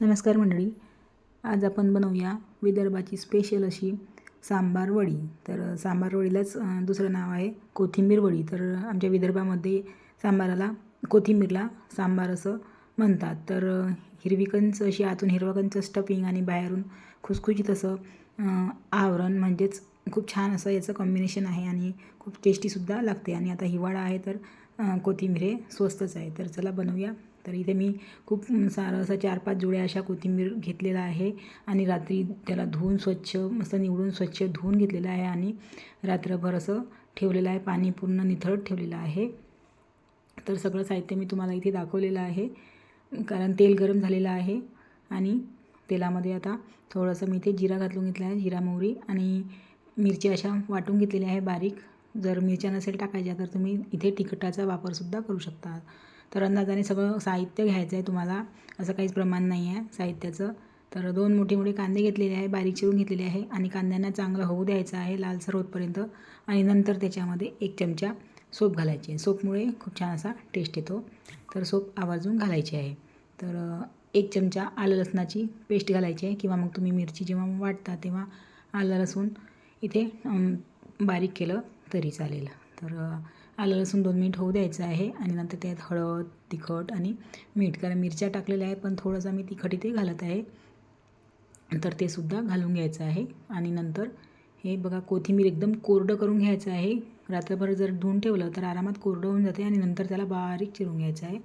नमस्कार मंडळी. आज आपण बनवूया विदर्भाची स्पेशल अशी सांबार वडी. तर सांबार वडीलाच दुसरं नाव आहे कोथिंबीर वडी. तर आमच्या विदर्भामध्ये सांबाराला कोथिंबीरला सांबार असं म्हणतात. तर हिरवीकंच अशी आतून हिरवकंच स्टफिंग आणि बाहेरून खुसखुशीत असं आवरण म्हणजेच खूप छान असं याचं कॉम्बिनेशन आहे आणि खूप टेस्टीसुद्धा लागते. आणि आता हिवाळा आहे तर कोथिंबीर हे स्वस्तच आहे. तर चला बनवूया. तर इथे मी खूप सारं असं चार पाच जुड्या अशा कोथिंबीर घेतलेला आहे. आणि रात्री त्याला धुवून स्वच्छ मस्त निवडून स्वच्छ धुवून घेतलेलं आहे. आणि रात्रभर असं ठेवलेलं आहे. पाणी पूर्ण निथळत ठेवलेलं आहे. तर सगळं साहित्य मी तुम्हाला इथे दाखवलेलं आहे. कारण तेल गरम झालेलं आहे. आणि तेलामध्ये आता थोडंसं मी इथे जिरा घालून घेतला आहे. जिरा मोहरी आणि मिरच्या अशा वाटून घेतलेल्या आहे बारीक. जर मिरच्या नसेल टाकायच्या तर तुम्ही इथे तिखटाचा वापरसुद्धा करू शकता. तर अंदाजाने सगळं साहित्य घ्यायचं आहे तुम्हाला. असं काहीच प्रमाण नाही आहे साहित्याचं. तर दोन मोठे मोठे कांदे घेतलेले आहे बारीक चिरून घेतलेले आहे आणि कांद्यांना चांगलं होऊ द्यायचं आहे लालसर होतपर्यंत आणि नंतर त्याच्यामध्ये एक चमचा सोप घालायची आहे. सोपमुळे खूप छान असा टेस्ट येतो. तर सोप आवर्जून घालायची आहे. तर एक चमचा आलं लसणाची पेस्ट घालायची आहे किंवा मग तुम्ही मिरची जेव्हा वाटता तेव्हा आलं लसूण इथे बारीक केलं तरी चालेल. तर आलं लसूण दोन मिनिट होऊ द्यायचं आहे आणि नंतर त्यात हळद तिखट आणि मीठ. कारण मिरच्या टाकलेल्या आहे पण थोडंसं मी तिखट इथे घालत आहे. तर ते सुद्धा घालून घ्यायचं आहे. आणि नंतर हे बघा कोथिंबीर एकदम कोरडं करून घ्यायचं आहे. रात्रभर जर धुवून ठेवलं तर आरामात कोरडं होऊन जाते आणि नंतर त्याला बारीक चिरून घ्यायचं आहे.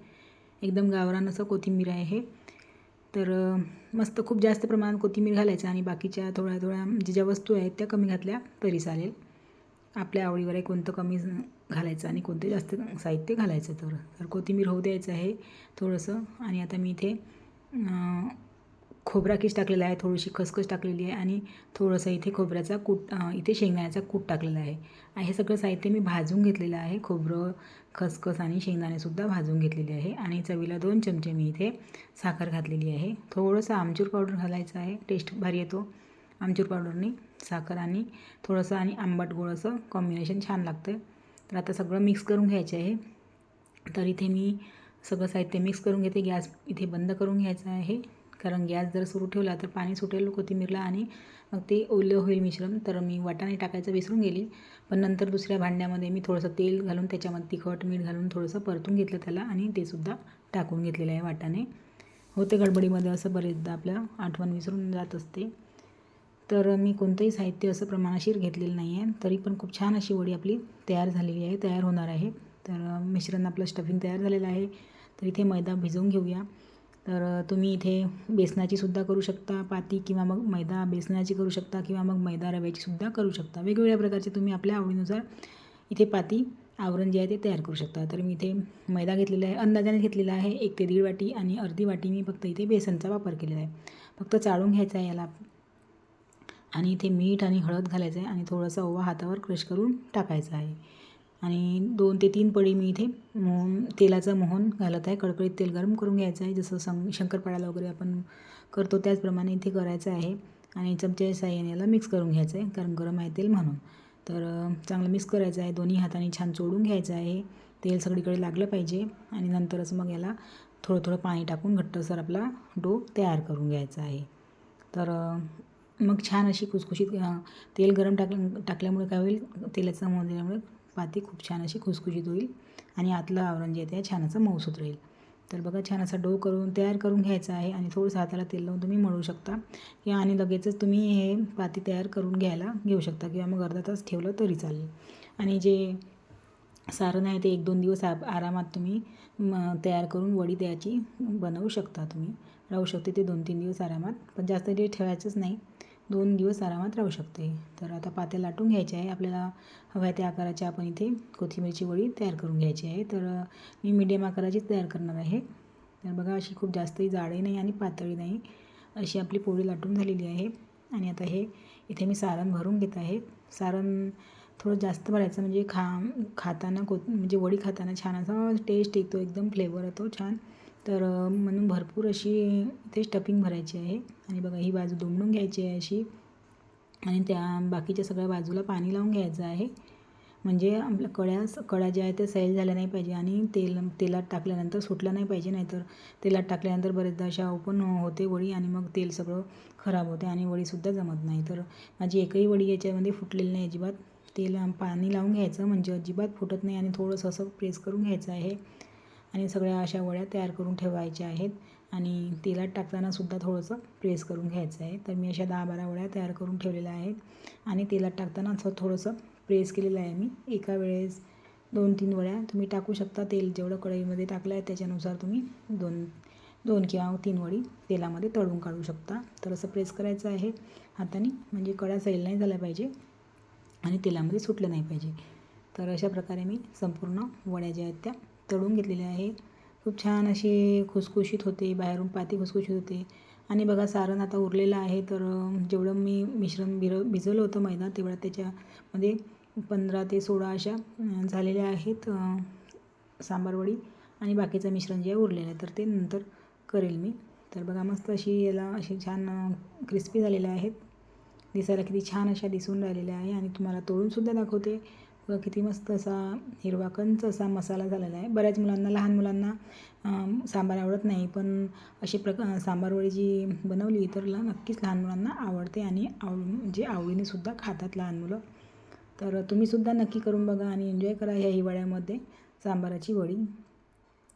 एकदम गावरान असं कोथिंबीर आहे हे. तर मस्त खूप जास्त प्रमाणात कोथिंबीर घालायचं आणि बाकीच्या थोड्या थोड्या ज्या ज्या वस्तू आहेत त्या कमी घातल्या तरी चालेल. आपल्या आवडीवर आहे कोणतं कमी घालायचं आणि कोणते जास्त साहित्य घालायचं तर. तर कोथिंबीर होऊ द्यायचं आहे थोडंसं. आणि आता मी इथे खोबरा किस टाकलेला आहे थोडीशी खसखस टाकलेली आहे आणि थोडंसं इथे खोबऱ्याचा कूट इथे शेंगदाण्याचा कूट टाकलेला आहे. हे सगळं साहित्य मी भाजून घेतलेलं आहे. खोबरं खसखस आणि शेंगदाणेसुद्धा भाजून घेतलेले आहे. आणि चवीला दोन चमचे मी इथे साखर घातलेली आहे. थोडंसं आमचूर पावडर घालायचं आहे. टेस्ट भारी येतो. आमचूर पावडरनी साखर आणि थोडंसं आणि आंबट गोळ असं कॉम्बिनेशन छान लागतं तर आता सगळं मिक्स करून घ्यायचे आहे. तर इथे मी सगळं साहित्य मिक्स करून घेते. गॅस इथे बंद करून घ्यायचा आहे. कारण गॅस जर सुरू ठेवला तर पाणी सुटेल कोथिंबीरला आणि मग ते ओलं होईल मिश्रण. तर मी वाटाणे टाकायचं विसरून गेली. पण नंतर दुसऱ्या भांड्यामध्ये मी थोडंसं तेल घालून त्याच्यामध्ये तिखट मीठ घालून थोडंसं परतून घेतलं त्याला आणि ते सुद्धा टाकून घेतलेलं आहे वाटाणे. होते गडबडीमध्ये असं बरेचदा आपल्या आठवण विसरून जात असते. तर मी कोणतंही साहित्य असं प्रमाणाशीर घेतलेलं नाही आहे. तरी पण खूप छान अशी वडी आपली तयार झालेली आहे तयार होणार आहे. तर मिश्रण आपलं स्टफिंग तयार झालेलं आहे. तर इथे मैदा भिजवून घेऊया. तर तुम्ही इथे बेसनाची सुद्धा करू शकता पाती किंवा मग मैदा बेसनाची करू शकता किंवा मग मैदा रव्याची सुद्धा करू शकता. वेगवेगळ्या प्रकारचे तुम्ही आपल्या आवडीनुसार इथे पाती आवरण जे आहे ते तयार करू शकता. तर मी इथे मैदा घेतलेला आहे अंदाजाने घेतलेला आहे एक ते दीड वाटी आणि अर्धी वाटी मी फक्त इथे बेसनचा वापर केलेला आहे. फक्त चाळून घ्यायचा आहे याला. आणि इथे मीठ आणि हळद घालायचं आहे आणि थोडासा ओवा हातावर क्रश करून टाकायचं आहे. आणि दोन ते तीन पडी मी इथे मोहन तेलाचं मोहन घालत आहे. कडकडीत तेल गरम करून घ्यायचं आहे. जसं सं शंकरपाळ्याला वगैरे आपण करतो त्याचप्रमाणे इथे करायचं आहे. आणि चमच्या साह्याने याला मिक्स करून घ्यायचं आहे कारण गरम आहे तेल म्हणून. तर चांगलं मिक्स करायचं आहे. दोन्ही हाताने छान चोडून घ्यायचं आहे. तेल सगळीकडे लागलं पाहिजे. आणि नंतरच मग याला थोडं थोडं पाणी टाकून घट्टसर आपला डो तयार करून घ्यायचा आहे. तर मग छान अशी खुसखुशीत तेल गरम टाक टाकल्यामुळे काय होईल? तेलाचं मऊ दिल्यामुळे पाती खूप छान अशी खुसखुशीत होईल आणि आतलं आवरण जे आहे ते छान असं मऊसूत राहील. तर बघा छान असा डो करून तयार करून घ्यायचा आहे आणि थोडंसं हाताला तेल लावून तुम्ही मळू शकता. किंवा आणि लगेचच तुम्ही हे पाती तयार करून घ्यायला घेऊ शकता किंवा मग अर्धा तास ठेवलं तरी चालेल. आणि जे सारण आहे ते एक दोन दिवस आ आरामात तुम्ही म तयार करून वडी त्याची बनवू शकता तुम्ही. राहू शकते ते दोन तीन दिवस आरामात. पण जास्त ते ठेवायचंच नाही. दोन दिवस आरामात राहू शकते. तर आता पात्या लाटून घ्यायचे आहे. आपल्याला हव्या त्या आकाराची आपण इथे कोथिंबीरची वडी तयार करून घ्यायची आहे. तर मी मीडियम आकाराचीच तयार करणार आहे. तर बघा अशी खूप जास्तही जाडही नाही आणि पातळी नाही. अशी आपली पोळी लाटून झालेली आहे. आणि आता हे इथे मी सारण भरून घेत आहे. सारण थोडं जास्त भरायचं म्हणजे खा खाताना को म्हणजे वडी खाताना छान असा टेस्ट येतो. एकदम फ्लेवर येतो छान. तर म्हणून भरपूर अशी इथे स्टफिंग भरायची आहे. आणि बघा ही बाजू दुमडून घ्यायची आहे अशी. आणि त्या बाकीच्या सगळ्या बाजूला पाणी लावून घ्यायचं आहे. म्हणजे आपल्या कळ्या कळ्या ज्या आहेत त्या सैल झाल्या नाही पाहिजे आणि तेल तेलात टाकल्यानंतर सुटलं नाही पाहिजे नाहीतर तेलात टाकल्यानंतर बरेचदा अशा ओपन होते वडी आणि मग तेल सगळं खराब होते आणि वडीसुद्धा जमत नाही. तर माझी एकही वडी याच्यामध्ये फुटलेली नाही अजिबात. तेल पाणी लावून घ्यायचं म्हणजे अजिबात फुटत नाही आणि थोडंसं असं प्रेस करून घ्यायचं आहे. आणि सगळ्या अशा वड्या तयार करून ठेवायच्या आहेत. आणि तेलात टाकताना सुद्धा थोडंसं प्रेस करून घ्यायचं आहे. तर मी अशा दहा बारा वड्या तयार करून ठेवलेल्या आहेत. आणि तेलात टाकताना असं थोडंसं प्रेस केलेलं आहे मी. एका वेळेस दोन तीन वड्या तुम्ही टाकू शकता. तेल जेवढं कढईमध्ये टाकलं आहे त्याच्यानुसार तुम्ही दोन दोन किंवा तीन वडी तेलामध्ये तळून काढू शकता. तर असं प्रेस करायचं आहे. हाताने म्हणजे कड्या सैल नाही झाल्या पाहिजे आणि तेलामध्ये सुटलं नाही पाहिजे. तर अशा प्रकारे मी संपूर्ण वड्या ज्या आहेत त्या तळून घेतलेले आहे. खूप छान अशी खुसखुशीत होते बाहेरून पाती खुसखुशीत होते. आणि बघा सारण आता उरलेलं आहे तर जेवढं मी मिश्रण भिर भिजवलं होतं मैदा तेवढं त्याच्यामध्ये पंधरा ते सोळा अशा झालेल्या आहेत सांबारवडी आणि बाकीचं मिश्रण जे आहे उरलेलं आहे तर ते नंतर करेल मी. तर बघा मस्त अशी याला अशी छान क्रिस्पी झालेल्या आहेत. दिसायला किती छान अशा दिसून राहिलेल्या आहे आणि तुम्हाला तोडूनसुद्धा दाखवते. बघा किती मस्त असा हिरवा कंच असा मसाला झालेला आहे. बऱ्याच मुलांना लहान मुलांना सांबार आवडत नाही पण अशी प्रक सांबारवडी जी बनवली तर ला नक्कीच लहान मुलांना आवडते आणि आव म्हणजे आवडीनेसुद्धा खातात लहान मुलं. तर तुम्हीसुद्धा नक्की करून बघा आणि एन्जॉय करा ह्या हिवाळ्यामध्ये सांबाराची वडी.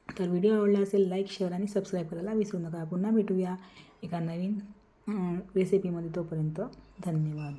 तर व्हिडिओ आवडला असेल लाईक शेअर आणि सबस्क्राईब करायला विसरू नका. पुन्हा भेटूया एका नवीन रेसिपीमध्ये तोपर्यंत धन्यवाद.